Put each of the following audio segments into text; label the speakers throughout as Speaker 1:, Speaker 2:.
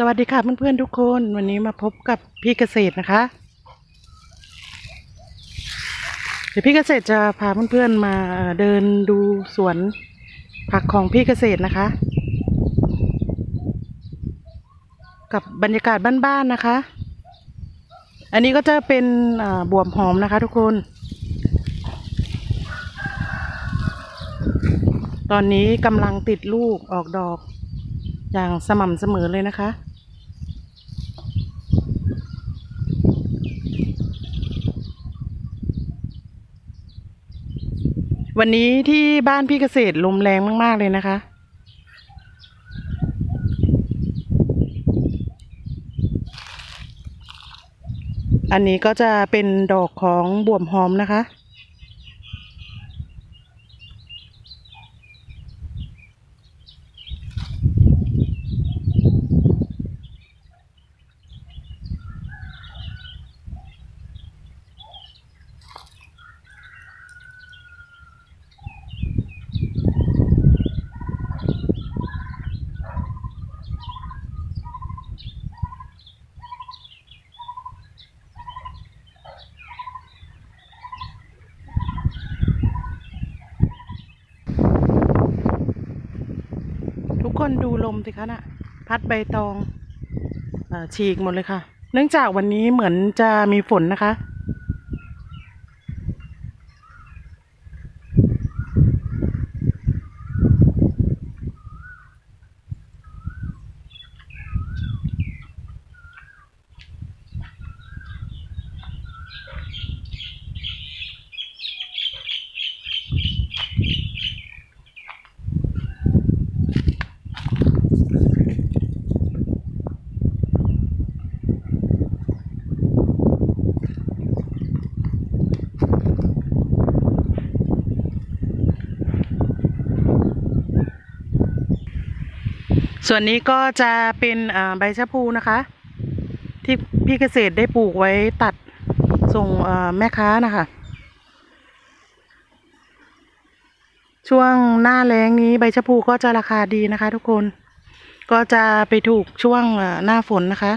Speaker 1: สวัสดีค่ะเพื่อนๆทุกคนวันนี้มาพบกับพี่เกษตรนะคะ เดี๋ยวพี่เกษตรจะพาเพื่อนๆมาเดินดูสวนผักของพี่เกษตรนะคะ กับบรรยากาศบ้านๆนะคะ อันนี้ก็จะเป็นบวบหอมนะคะทุกคน ตอนนี้กำลังติดลูกออกดอกอย่างสม่ำเสมอเลยนะคะ วันนี้ที่บ้านพี่เกษตรลมแรงมาก ๆ เลยนะคะ อันนี้ก็จะเป็นดอกของบวมหอมนะคะ นดูลมสิคะน่ะ พัดใบตองอฉีกหมดเลยค่ะ เนื่องจากวันนี้เหมือนจะมีฝนนะคะ ส่วนนี้ก็จะเป็นใบชะพูนะคะ ที่พี่เกษตรได้ปลูกไว้ตัดส่งแม่ค้านะคะ ช่วงหน้าแล้งนี้ใบชะพูก็จะราคาดีนะคะ ทุกคนก็จะไปถูกช่วงหน้าฝนนะคะ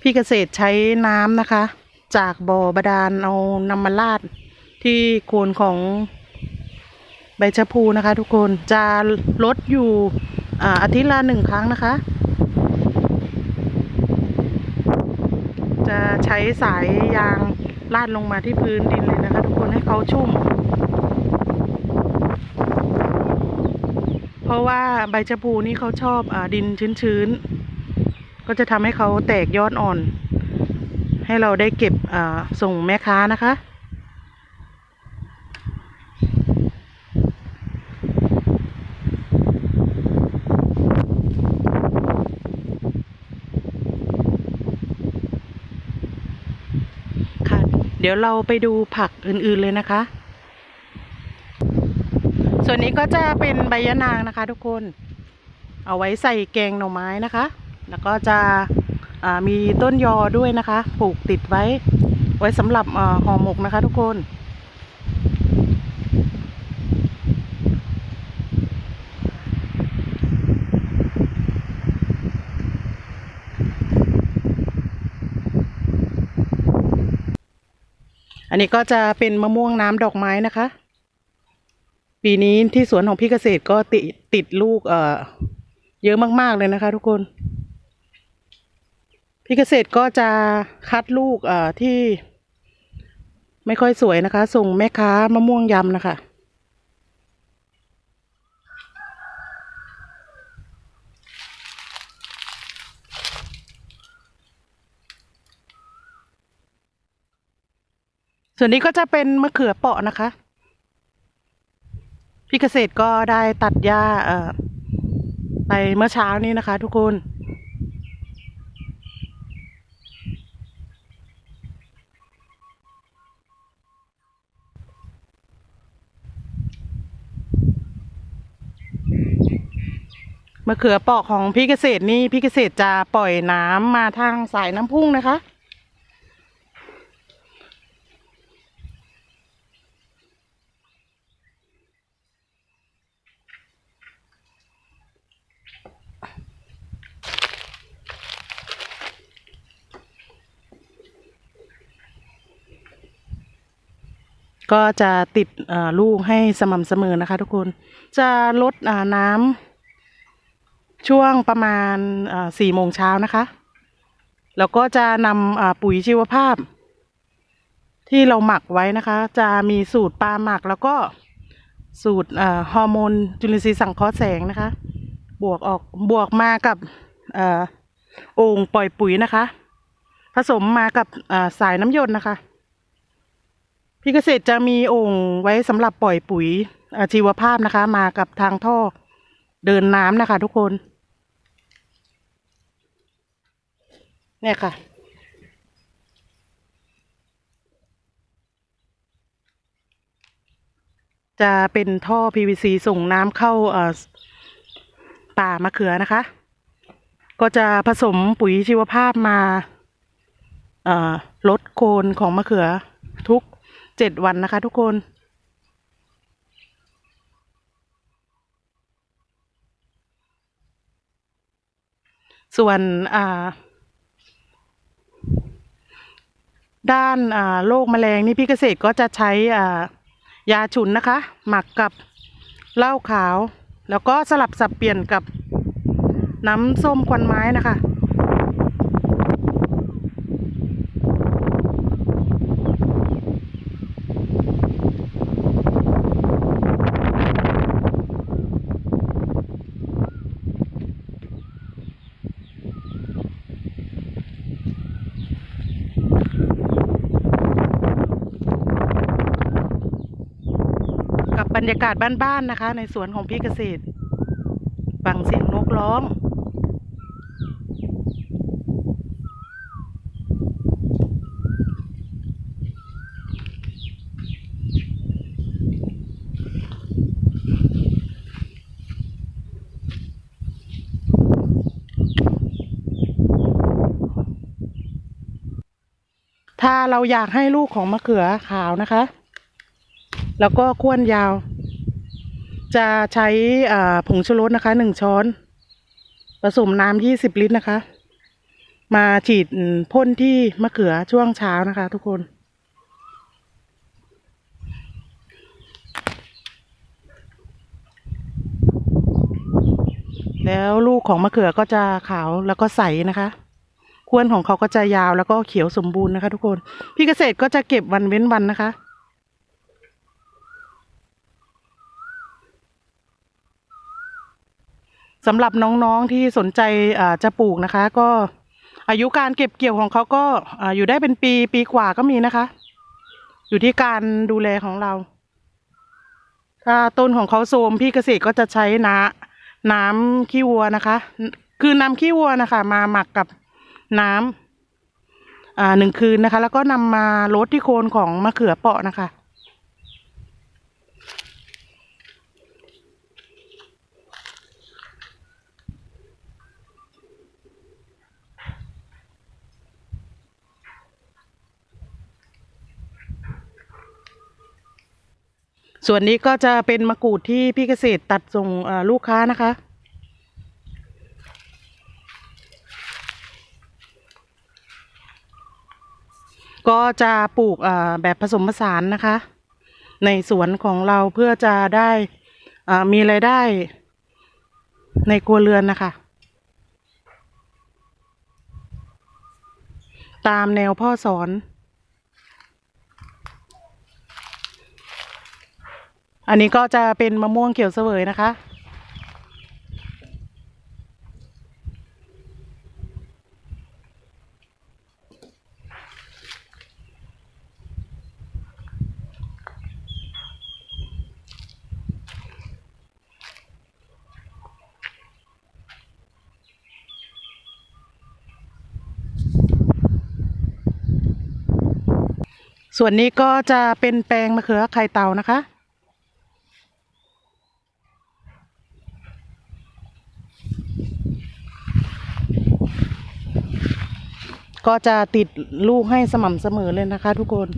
Speaker 1: พี่เกษตรใช้น้ำนะคะ จากบ่อบาดาลเอานำมาลาดที่โคนของใบชะพูนะคะ ทุกคนจะลดอยู่อาอาทิตย์ละหนึ่งครั้งนะคะ จะใช้สายยางลาดลงมาที่พื้นดินเลยนะคะ ทุกคนให้เขาชุ่ม เพราะว่าใบชะพูนี่เขาชอบอดินชื้นๆ ก็จะทำให้เขาแตกยอดอ่อน ให้เราได้เก็บส่งแม่ค้านะคะ ค่ะ เดี๋ยวเราไปดูผักอื่นๆเลยนะคะ ส่วนนี้ก็จะเป็นใบยะนางนะคะทุกคน เอาไว้ใส่แกงหน่อไม้นะคะ แล้วก็จะ มีต้นยอด้วยนะคะปลูกติดไว้ ไว้สำหรับห่อหมกนะคะทุกคน อันนี้ก็จะเป็นมะม่วงน้ำดอกไม้นะคะ ปีนี้ที่สวนของพี่เกษตรก็ติดติดลูกเอ่อเยอะมาก ๆ เลยนะคะทุกคน พี่เกษตรก็จะคัดลูกเอ่อที่ ไม่ค่อยสวยนะคะ ส่งแม่ค้ามะม่วงยำนะคะ ส่วนนี้ก็จะเป็นมะเขือเปราะนะคะ พี่เกษตรก็ได้ตัดหญ้าเอ่อไปเมื่อเช้านี้นะคะ ทุกคน มะเขือเปาะของพี่เกษตรนี่พี่เกษตรจะปล่อยน้ำมาทางสายน้ำพุ่งนะคะ ก็จะติดลูกให้สม่ำเสมอนะคะทุกคน จะลดน้ำ ช่วงประมาณสี่โมงเช้านะคะ แล้วก็จะนำปุ๋ยชีวภาพ ที่เราหมักไว้นะคะ จะมีสูตรปลาหมักแล้วก็สูตรฮอร์โมนจุลินทรีย์สังเคราะห์แสงนะคะ บวกออกบวกมากับโอ่งปล่อยปุ๋ยนะคะ ผสมมากับสายน้ำยนต์นะคะพี่เกษตรจะมีโอ่งไว้สำหรับปล่อยปุ๋ยชีวภาพนะคะ มากับทางท่อเดินน้ำนะคะทุกคน เนี่ยค่ะ จะเป็นท่อ PVC ส่งน้ำเข้าป่ามะเขือนะคะ ก็จะผสมปุ๋ยชีวภาพมาลดโคนของมะเขือทุกเจ็ดวันนะคะทุกคนส่วนอ่า ด้านโรคแมลงนี่พี่เกษตรก็จะใช้อ่ายาฉุนนะคะ หมักกับเหล้าขาว แล้วก็สลับสับเปลี่ยนกับน้ำส้มควันไม้นะคะ กับบ รรยากาศบ้านๆนะคะ ในสวนของพี่เกษตรฟังเสียงนกร้องถ้าเราอยากให้ลูกของมะเขือขาวนะคะ แล้วก็ข้วนยาว จะใช้ผงชูรสนะคะหนึ่งช้อน ผสมน้ำยี่สิบลิตรนะคะ มาฉีดพ่นที่มะเขือช่วงเช้านะคะ ทุกคนแล้วลูกของมะเขือก็จะขาวแล้วก็ใสนะคะควนของเขาก็จะยาวแล้วก็เขียวสมบูรณ์นะคะ ทุกคน พี่เกษตรก็จะเก็บวันเว้นวันนะคะ สำหรับน้องๆที่สนใจจะปลูกนะคะ ก็อายุการเก็บเกี่ยวของเขาก็อยู่ได้เป็นปีปีกว่าก็มีนะคะ อยู่ที่การดูแลของเรา ถ้าต้นของเขาโทมพี่เกษตรก็จะใช้น้ำน้ำขี้วัวนะคะ คือน้ำขี้วัวนะคะ มาหมักกับน้ำหนึ่งคืนนะคะ แล้วก็นำมาลดที่โคนของมะเขือเปราะนะคะ ส่วนนี้ก็จะเป็นมะกรูดที่พี่เกษตรตัดส่งลูกค้านะคะ ก็จะปลูกแบบผสมผสานนะคะ ในสวนของเราเพื่อจะได้มีรายได้ในครัวเรือนนะคะ ตามแนวพ่อสอน อันนี้ก็จะเป็นมะม่วงเขียวเสวยนะคะ ส่วนนี้ก็จะเป็นแปลงมะเขือไข่เต่านะคะ ก็จะติดลูกให้สม่ำเสมอเลยนะคะทุกคน